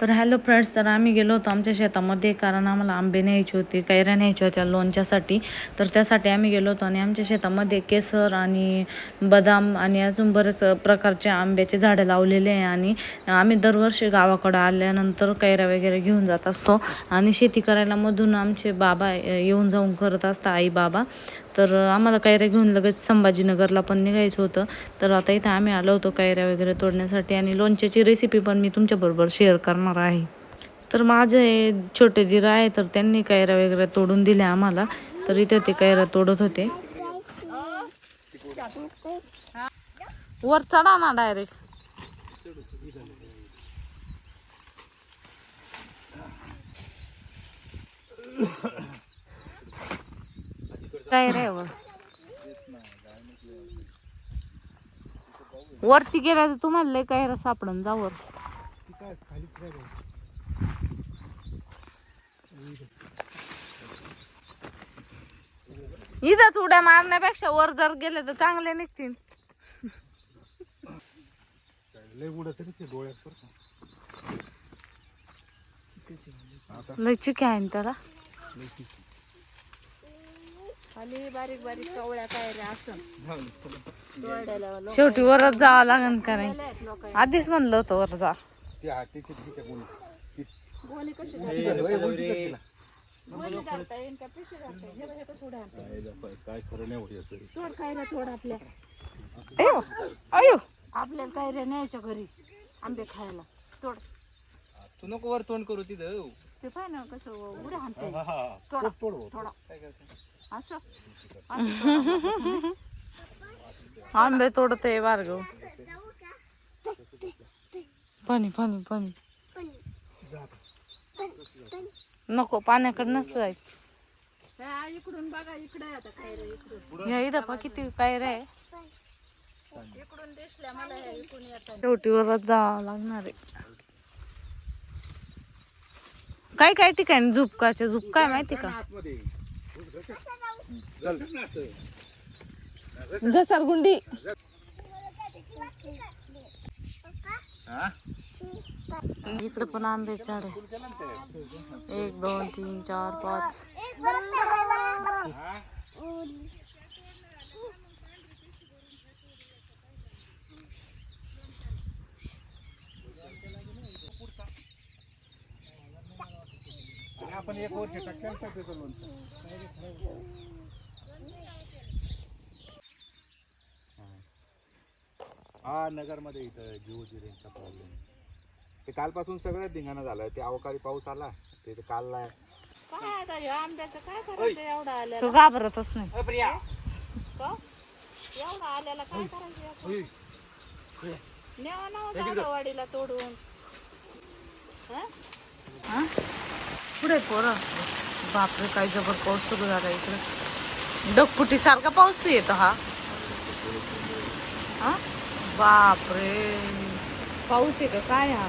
तर hello friends तर आम्ही गेलो होतो आमच्या शेतामध्ये. कारण आम्हाला आंबे न्यायचे होते कैऱ्या न्यायच्या होत्या लोणच्यासाठी. तर त्यासाठी आम्ही गेलो होतो आणि आमच्या शेतामध्ये केसर आणि बदाम आणि अजून बरेच प्रकारचे आंब्याचे झाडं लावलेले आहे. आणि आम्ही दरवर्षी गावाकडं आल्यानंतर कैऱ्या वगैरे घेऊन जात असतो. आणि शेती करायला मधून आमचे बाबा येऊन जाऊन करत असतात आई बाबा. तर आम्हाला कैऱ्या घेऊन लगेच संभाजीनगरला पण निघायचं होतं. तर आता इथं आम्ही आलो होतो कैऱ्या वगैरे तोडण्यासाठी आणि लोणच्याची रेसिपी पण मी तुमच्याबरोबर शेअर करणार आहे. तर माझे छोटे दीर आहे तर त्यांनी कैऱ्या वगैरे तोडून दिल्या आम्हाला. तर इथे ते कैऱ्या तोडत होते. वर चढा ना डायरेक्ट काय रे वरती गेला तर तुम्हाला लय काय सापडन जा वर इथंच उड्या मारण्यापेक्षा वर जर गेले तर चांगले निघतील. लय उडत आहे ना त्याला. खाली बारीक बारीक कवळ्या काय रे असं शेवटी वरच जावं लागेल का नाही? आधीच म्हणलं होतं वर जा. गोणी कशी गोणी घालता येईल का? पिशवी घालता येईल हे बघ, हे कसं उड्या आणतात. काय खरं नाही होती असं तोड काय रे तोड आपल्या. अयो अयो. आपल्याला काय रे न्यायच्या घरी. आंबे खायला. तोड. तू नको वर तोंड करू तिथं. ते पाय ना कसं उड्या हाणता येईल तोडा. थोडा असं असं तोडा. आंबे तोडते बारगव पाणी पाणी पाणी. नको पाण्याकडे नसतं जायचं. इकडून बघा इकडे आहे आता काय रे इकडून इथं पा किती काय रे. इकडून दिसल्या मला इकडून येतात शेवटी जावं लागणार आहे. काय काय ठिकाणी झुपकाचे झुप काय माहिती का आतमध्ये चल ना असं घसरगुंडी इकडे पण आंबे झाड आहे एक दोन तीन चार पाच. आपण एक वर्ष तर त्याचं लोणचं. हा. नगरमध्ये इथं जिओ जिरेंचा प्रॉब्लेम ते कालपासून सगळ्यात धिंगाणा झालाय. ते अवकाळी पाऊस आला ते काल काय आता ह्या आंब्याचं काय करायचं? एवढा आल्याला तो घाबरतच नाही. का? एवढा आल्याला काय करायचं याचं? न्यावा तोडून. हा? हा? इकडे पोरं. बापरे काय जबर पाऊस सुरू झाला इकडे. डगफुटी सारखा पाऊस येतो हा. हा? बापरे. पाऊस आहे का? काय हा?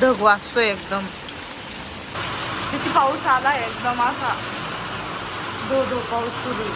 ढग वाजतोय एकदम. किती पाऊस आला एकदम असा. धो धो पाऊस सुरू.